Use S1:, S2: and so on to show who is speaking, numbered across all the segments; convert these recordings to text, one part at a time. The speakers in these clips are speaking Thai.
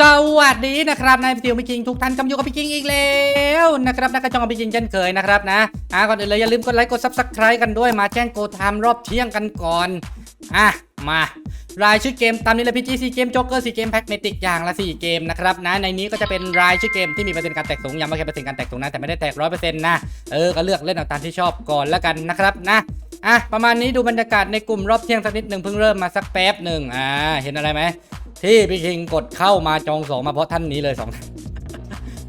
S1: สวัสดีนะครับนายพิจิวพี่คิงทุกท่านกำลังอยู่กับพี่คิงอีกแล้วนะครับนักกระจองพี่คิงเช่นเคยนะครับนะอ่าก่อนอื่นเลยอย่าลืมกดไลค์กดซับสไครต์กันด้วยมาแจ้งโกไทม์รอบเที่ยงกันก่อนอะ มารายชื่อเกมตามนี้เลยพี่จีซีเกมจ็กเกอร์สี่เกมแพ็กเมติกอย่างละสี่เกมนะครับนะในนี้ก็จะเป็นรายชื่อเกมที่มีเปอร์เซ็นต์การแตกสูงย้ำว่าแค่เปอร์เซ็นต์การแตกสูงนะแต่ไม่ได้แตกร้อยเปอร์เซ็นต์นะเออก็เลือกเล่นเอาตามที่ชอบก่อนแล้วกันนะครับนะอะประมาณนี้ดูบรรยากาศในกลุ่มรอบเที่ยงสักนิดหนึ่งเพิ่งเริ่มมาสักแป๊บหนึ่งอ่าเห็นอะไรไหมที่พี่คิงกดเข้ามาจองสองมาเพราะท่านนี้เลยสองท่าน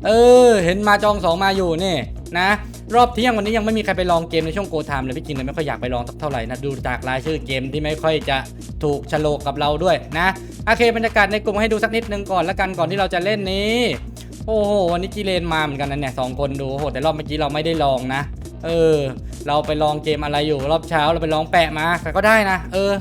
S1: เออ เห็นมาจองสองมาอยู่นี่นะ รอบเที่ยงวันนี้ยังไม่มีใครไปลองเกมในช่วงโกไทม์เลยพี่คิงเลยไม่ค่อยอยากไปลองสักเท่าไหร่นะดูจากรายชื่อเกมที่ไม่ค่อยจะถูกฉลกกับเราด้วยนะโอเคบรรยากาศในกลุ่มให้ดูสักนิดนึงก่อนละกันก่อนที่เราจะเล่นนี้โอ้โหวันนี้จีเลนมาเหมือนกันนะเนี่ยสองคนดูโหแต่รอบเมื่อกี้เราไม่ได้ลองนะ เออ เราไปลองเกมอะไรอยู่ รอบเช้าเราไปลองแปะมาแต่ก็ได้นะ เออ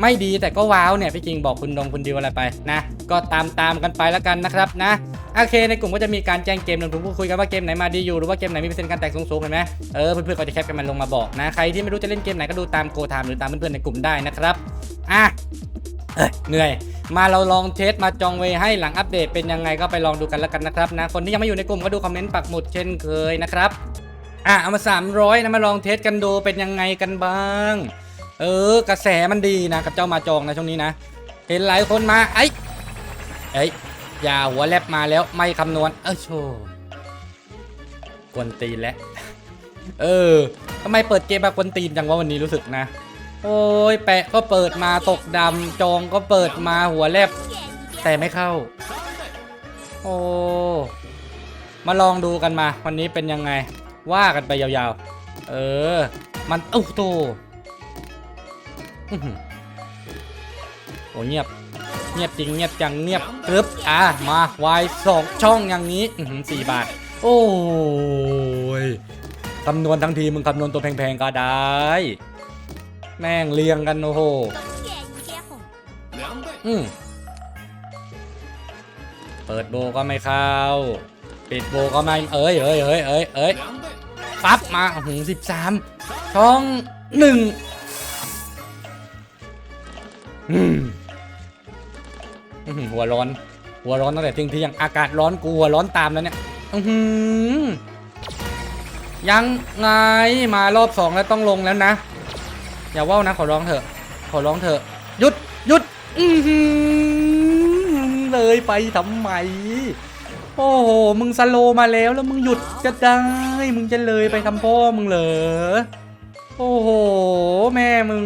S1: ไม่ดีแต่ก็ว้าวเนี่ยพี่คิงบอกคุณดงคุณดิวอะไรไปนะ ก็ตามตามกันไปแล้วกันนะครับนะ โอเค ในกลุ่มก็จะมีการแจ้งเกมลงทุนพูดคุยกันว่าเกมไหนมาดีอยู่หรือว่าเกมไหนมีเปอร์เซ็นต์การแตกสูงๆเห็นไหมเออเพื่อนๆก็จะแคปกันมาลงมาบอกนะใครที่ไม่รู้จะเล่นเกมไหนก็ดูตามโกทามหรือตามเพื่อนๆในกลุ่มได้นะครับอะเอ้ยเหนื่อย มาเราลองเทสมาจองเวให้หลังอัปเดตเป็นยังไงก็ไปลองดูกันแล้วกันนะครับนะคนที่ยังไม่อยู่ในกลุ่มก็ดูคอมเมนต์ปักหมุดเช่นเคยนะครับอะเอามา 300นะมาลองเทสกันดูเป็นยังไงกันบ้าง เออกระแสมันดีนะกับเจ้ามาจองนะช่วงนี้นะ เห็นหลายคนมาไอ้ไอ้ อย่าหัวแลบมาแล้วไม่คำนวณ เออโชว์กวนตีนแล้วเออทำไมเปิดเกมมากวนตีนจังว่าวันนี้รู้สึกนะ โอ้ยแปะก็เปิดมาตกดำจองก็เปิดมาหัวแลบ แต่ไม่เข้า โอ้มาลองดูกันมา วันนี้เป็นยังไง ว่ากันไปยาวๆ เออ มันเอ้าโตอื้อหือโอ้เงียบ เงียบจริงเงียบจังเงียบกรึบอะมาวายสองช่องอย่างนี้สี่บาท โอ้ยคำนวณทั้งทีมึงคำนวณตัวแพงๆก็ได้ แม่งเรียงกันโอ้โหอืมเปิดโบก็ไม่เข้า ปิดโบก็ไม่เอ้ยเอ้ยเอ้ยเอ้ยเอ้ยปั๊บมาหืสิบสามช่องหนึ่งอืม อื้อหือหัวร้อน หัวร้อนตั้งแต่ทิ้งที่ยังอากาศร้อนกูหัวร้อนตามแล้วเนี่ยอือหือยังไงมารอบสองแล้วต้องลงแล้วนะ อย่าว่าวนะขอร้องเถอะ ขอร้องเถอะหยุดหยุดอือหือเลยไปทำไมโอ้โห มึงสโลมาแล้วแล้วมึงหยุดก็ได้ มึงจะเลยไปทำพ่อมึงเหรอ โอ้โห แม่มึง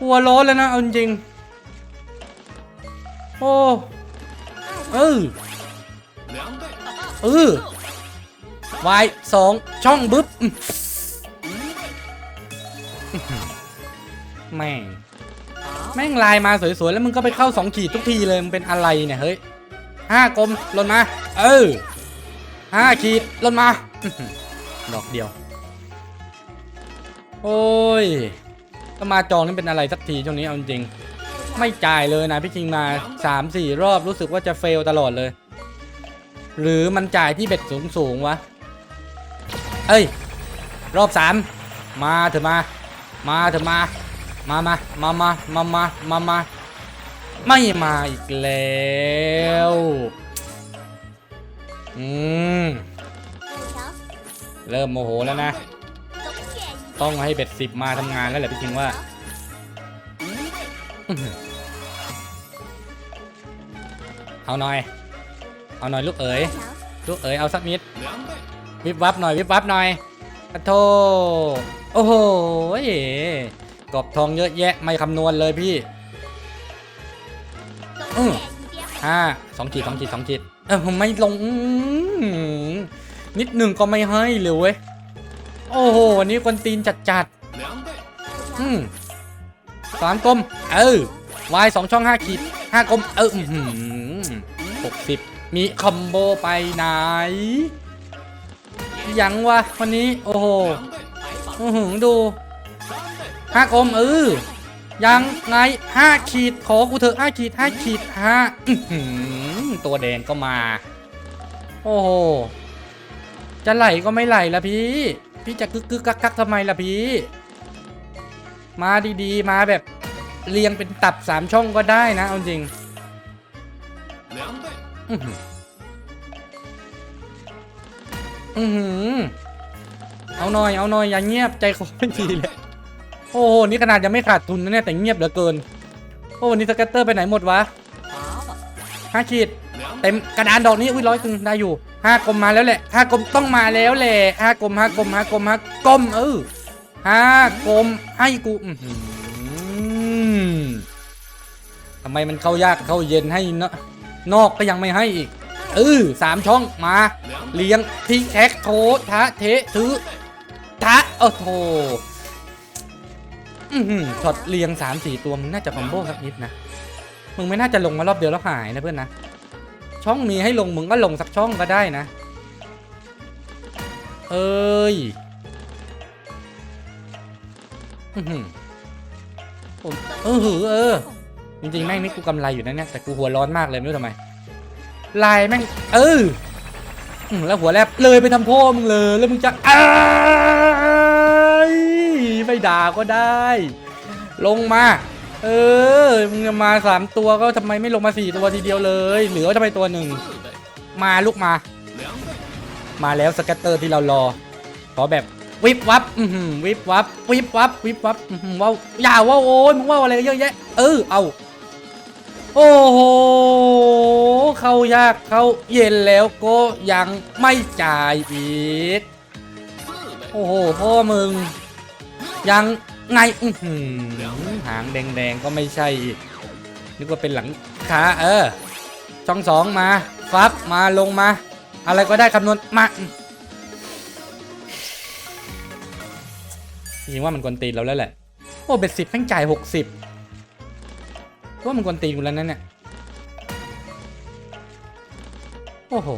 S1: หัวร้อนแล้วนะเอาจริง โอ้เออเออวายสองช่องบึ๊บแม่งแม่งลายมาสวยๆ แล้วมึงก็ไปเข้าสองขีดทุกทีเลย มึงเป็นอะไรเนี่ยเฮ้ยห้ากลมหล่นมา เออห้าขีดหล่นมา ดอกเดียว โอ้ยถ้ามาจองนี่เป็นอะไรสักทีช่วงนี้เอาจริง ไม่จ่ายเลยนะพี่คิงมา3 4 รอบรู้สึกว่าจะเฟลตลอดเลย หรือมันจ่ายที่เบ็ดสูงสูงๆวะ เอ้ย รอบ 3 มาเถอะมา มาเถอะมา มามามามามามามามาไม่มาอีกแล้วอืมเริ่มโมโหแล้วนะ ต้องให้เบ็ดสิบมาทำงานแล้วแหละพี่คิงว่า เอาหน่อย เอาหน่อยลูกเอ๋ย ลูกเอ๋ยเอาสักนิด วิบวับหน่อยวิบวับหน่อยปะโทโอ้โหกบทองเยอะแยะไม่คำนวณเลยพี่อืมห้าสองขีดสองขีดสองขีดเออผมไม่ลงอื้อนิดหนึ่งก็ไม่ให้เลยเว้ย โอ้โหวันนี้คนตีนจัดจัดๆอืม สามกลม เออวายสองช่องห้าขีดห้ากลม เออหกสิบมีคอมโบไปไหน ยังวะวันนี้ โอ้โหอือหือดูห้ากลมเออยังไงห้าขีดขอกูเถอะห้าขีดห้าขีดห้าตัวแดงก็มา โอ้โห จะไหลก็ไม่ไหลละพี่ พี่จะกึกกึกกักกักทำไมล่ะพี่ มาดีๆ มาแบบเรียงเป็นตับสามช่องก็ได้นะ เอาจริงอือหืออือหือเอาหน่อยเอาหน่อยอย่าเงียบใจคอไม่ดีเลยโอ้โหนี่ขนาดยังไม่ขาดทุนนะเนี่ยแต่เงียบเหลือเกิน โอ้วันนี้สกัตเตอร์ไปไหนหมดวะห้าขีดเต็มกระดานดอกนี้อุ้ยร้อยตึงได้อยู่ห้ากลมมาแล้วแหละห้ากลมต้องมาแล้วแหละห้ากลมห้ากลมห้ากลมห้ากลมเออ ห้ากลมให้กูทำไมมันเข้ายากเข้าเย็นให้นอะนอกก็ยังไม่ให้อีกเออสามช่องมา เลี้ยงทิกแท็กโททะเทถือทะโอ้โถอือหือช็อตเลี้ยงสามสี่ตัวมึงน่าจะคอมโบสักนิดนะมึงไม่น่าจะลงมารอบเดียวแล้วหายนะเพื่อนนะช่องมีให้ลงมึงก็ลงสักช่องก็ได้นะ เอ้ย ผมเออหือเออ จริงๆ แม่งนี่กูกำไรอยู่นะเนี่ยแต่กูหัวร้อนมากเลยไม่รู้ทำไม ลายแม่ง เออแล้วหัวแลบเลยไปทำพ่อมึงเลยแล้วมึงจะอ้ไม่ด่าก็ได้ ลงมา เออมึงจะมาสามตัวก็ทำไมไม่ลงมาสี่ตัวทีเดียวเลยเหลือทำไมตัวหนึ่งมาลูกมา มาแล้วสแกตเตอร์ที่เรารอขอแบบ วิบวับอือหือวิบวับวิบวับวิบวับอือหือว้าวอย่าว่าโอ้ยมึงว่าอะไรเยอะแยะ เออเอา โอ้โหเข้ายากเข้าเย็นแล้วก็ยังไม่จ่ายอีก，โอ้โหพ่อมึง ยังไงอือหือหางแดงๆก็ไม่ใช่อีกนึกว่าเป็นหลังขาเออช่องสองมา ฟับมาลงมา อะไรก็ได้คำนวณมา จริงว่ามันกวนตีนเราแล้วแหละ โอ้เบ็ดสิบแม่งจ่ายหกสิบว่ามันกวนตีนกูแล้วนั่นเนี่ยโอ้โห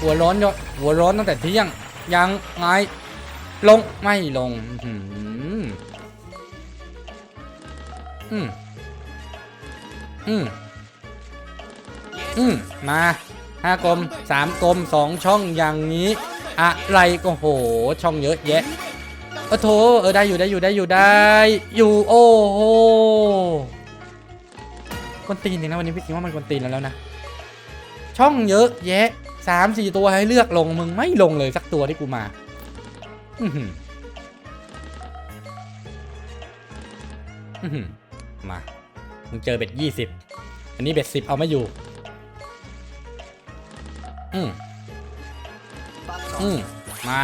S1: หัวร้อนยอดหัวร้อนตั้งแต่เที่ยง ยังไงลงไม่ลง อื้อหืออืม อืม อืม มาห้ากลมสามกลมสองช่องอย่างนี้ อะไรก็โห ช่องเยอะแยะ เออโถเออได้อยู่ได้อยู่ได้อยู่ได้อยู่โอ้โหกวนตีนจริงนะวันนี้พี่คิดว่ามันกวนตีนแล้วแล้วนะ ช่องเยอะแยะสามสี่ตัวให้เลือกลงมึงไม่ลงเลยสักตัวที่กูมาอือหืออือหือมามึงเจอเบ็ดยี่สิบอันนี้เบ็ดสิบเอาไม่อยู่ อืมอืมมา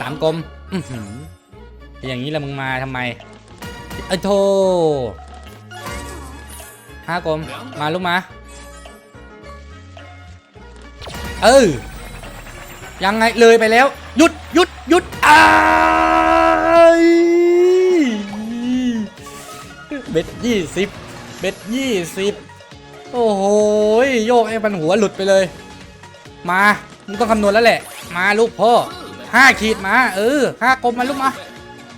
S1: สามกลมอือหือ อย่างนี้ล้วมึงมาทำไมไอ้โธ่ห้ากลมมาลูกมา เออ ยังไงเลยไปแล้ว หยุดหยุดหยุดอ้ายเบ็ดยี่สิบเบ็ดยี่สิบโอ้โหโยกไอ้ปันหัวหลุดไปเลย มามึงต้องคำนวณแล้วแหละ มาลูกพ่อห้าขีดมา เออห้ากลมมาลูกมา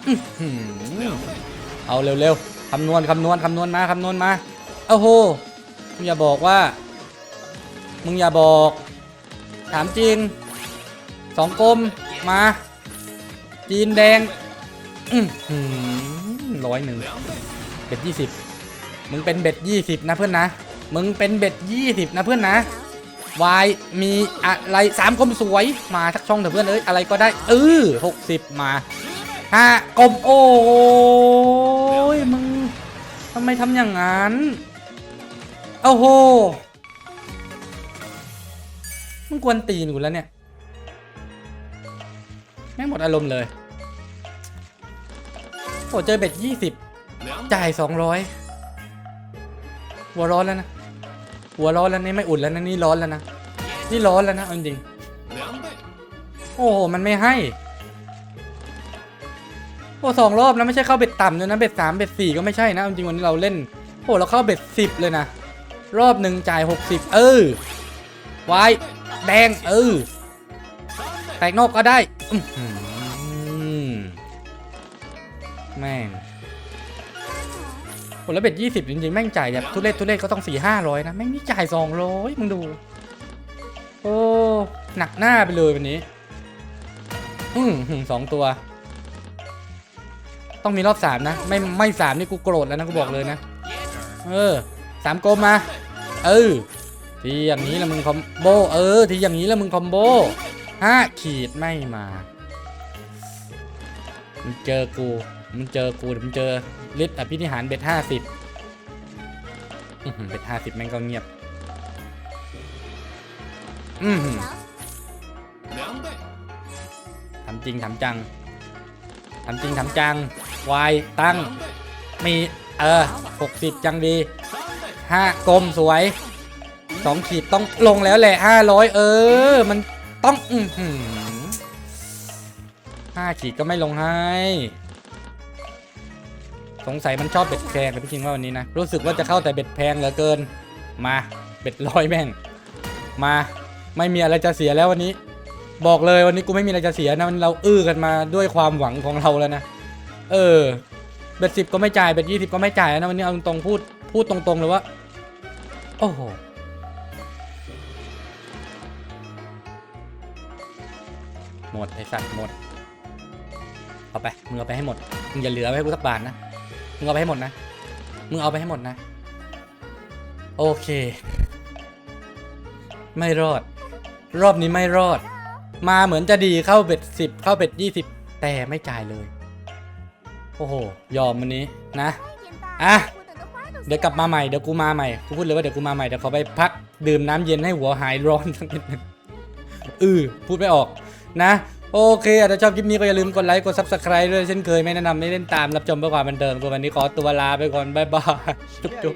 S1: อื้อหือเอาเร็วๆคำนวณคำนวณคำนวณมาคำนวณมาโอ้โหมึงอย่าบอกว่า มึงอย่าบอก ถามจริงสองกลมมา จีนแดงร้อยหนึ่งเบ็ดยี่สิบมึงเป็นเบ็ดยี่สิบนะเพื่อนนะมึงเป็นเบ็ดยี่สิบนะเพื่อนนะวายมีอะไรสามกลมสวยมาทักช่องเถอะเพื่อนเอ้ยอะไรก็ได้เออหกสิบมา ฮะกบโอ้ยมึงทำไมทำอย่างนั้นโอ้โหมึงกวนตีนกูแล้วเนี่ยแม่งหมดอารมณ์เลยโอ้เจอเบ็ดยี่สิบจ่ายสองร้อยหัวร้อนแล้วนะ หัวร้อนแล้วนี่ไม่อุ่นแล้วนะนี่ร้อนแล้วนะ นี่ร้อนแล้วนะจริงโอ้โห มันไม่ให้ โอ้สองรอบนะไม่ใช่เข้าเบ็ดต่ำเลยนะเบ็ดสามเบ็ดสี่ก็ไม่ใช่นะเอาจริงวันนี้เราเล่นโอ้เราเข้าเบ็ดสิบเลยนะรอบหนึ่งจ่ายหกสิบเออวายแดงเออแตกนอกก็ได้แม่งโอ้แล้วเบ็ดยี่สิบจริงๆ แม่งจ่ายแบบทุเรศทุเรศก็ต้องสี่ห้าร้อยนะ แม่งนี่จ่ายสองร้อยมึงดู โอ้ หนักหน้าไปเลยวันนี้ อืมสองตัว ต้องมีรอบสามนะ ไม่ไม่สามนี่กูโกรธแล้วนะกูบอกเลยนะ เออสามกลมมา เออ ทีอย่างนี้ล้วมึงคอมโบ เออ ทีอย่างนี้ล้วมึงคอมโบห้าขีดไม่มา มึงเจอกู มึงเจอกูเดี๋ยวมึงเจอฤทธิ์อภินิหารเบ็ดห้าสิบเบ็ดห้าสิบแม่งก็เงียบ อืม，ทำจริงทำจังทำจริงทำจัง วายตั้ง มีเออหกสิบยังดีห้ากลมสวยสองขีดต้องลงแล้วแหละห้าร้อยเออ มันต้องอืห้าขีดก็ไม่ลงให้ สงสัยมันชอบเบ็ดแพงเลยพี่คิงว่าวันนี้นะ รู้สึกว่าจะเข้าแต่เบ็ดแพงเหลือเกิน มาเบ็ดร้อยแม่ง มาไม่มีอะไรจะเสียแล้ววันนี้ บอกเลยวันนี้กูไม่มีอะไรจะเสียนะเราอื้อกันมาด้วยความหวังของเราแล้วนะ เออ เบ็ดสิบก็ไม่จ่าย เบ็ดยี่สิบก็ไม่จ่ายนะวันนี้เอาตรงๆพูด พูดตรงๆเลยว่า โอ้โห หมดไอสัตว์หมด เอาไป มึงเอาไปให้หมด มึงอย่าเหลือไว้ให้กูสักบาทนะ มึงเอาไปให้หมดนะ มึงเอาไปให้หมดนะ โอเค ไม่รอด รอบนี้ไม่รอด มาเหมือนจะดีเข้าเบ็ดสิบเข้าเบ็ดยี่สิบแต่ไม่จ่ายเลย โอ้โห ยอมวันนี้นะ อะ เดี๋ยวกลับมาใหม่ เดี๋ยวกูมาใหม่ กูพูดเลยว่าเดี๋ยวกูมาใหม่ เดี๋ยวขอไปพักดื่มน้ำเย็นให้หัวหายร้อนสักนิดนึงอือพูดไม่ออกนะ โอเคอาจจะชอบคลิปนี้ก็อย่าลืมกดไลค์ กด subscribe ด้วยเช่นเคย ไม่แนะนำไม่เล่นตามรับชมเพื่อความบันเทิงตัววันนี้ขอตัวลาไปก่อน บ๊ายบาย จุ๊บจุ๊บ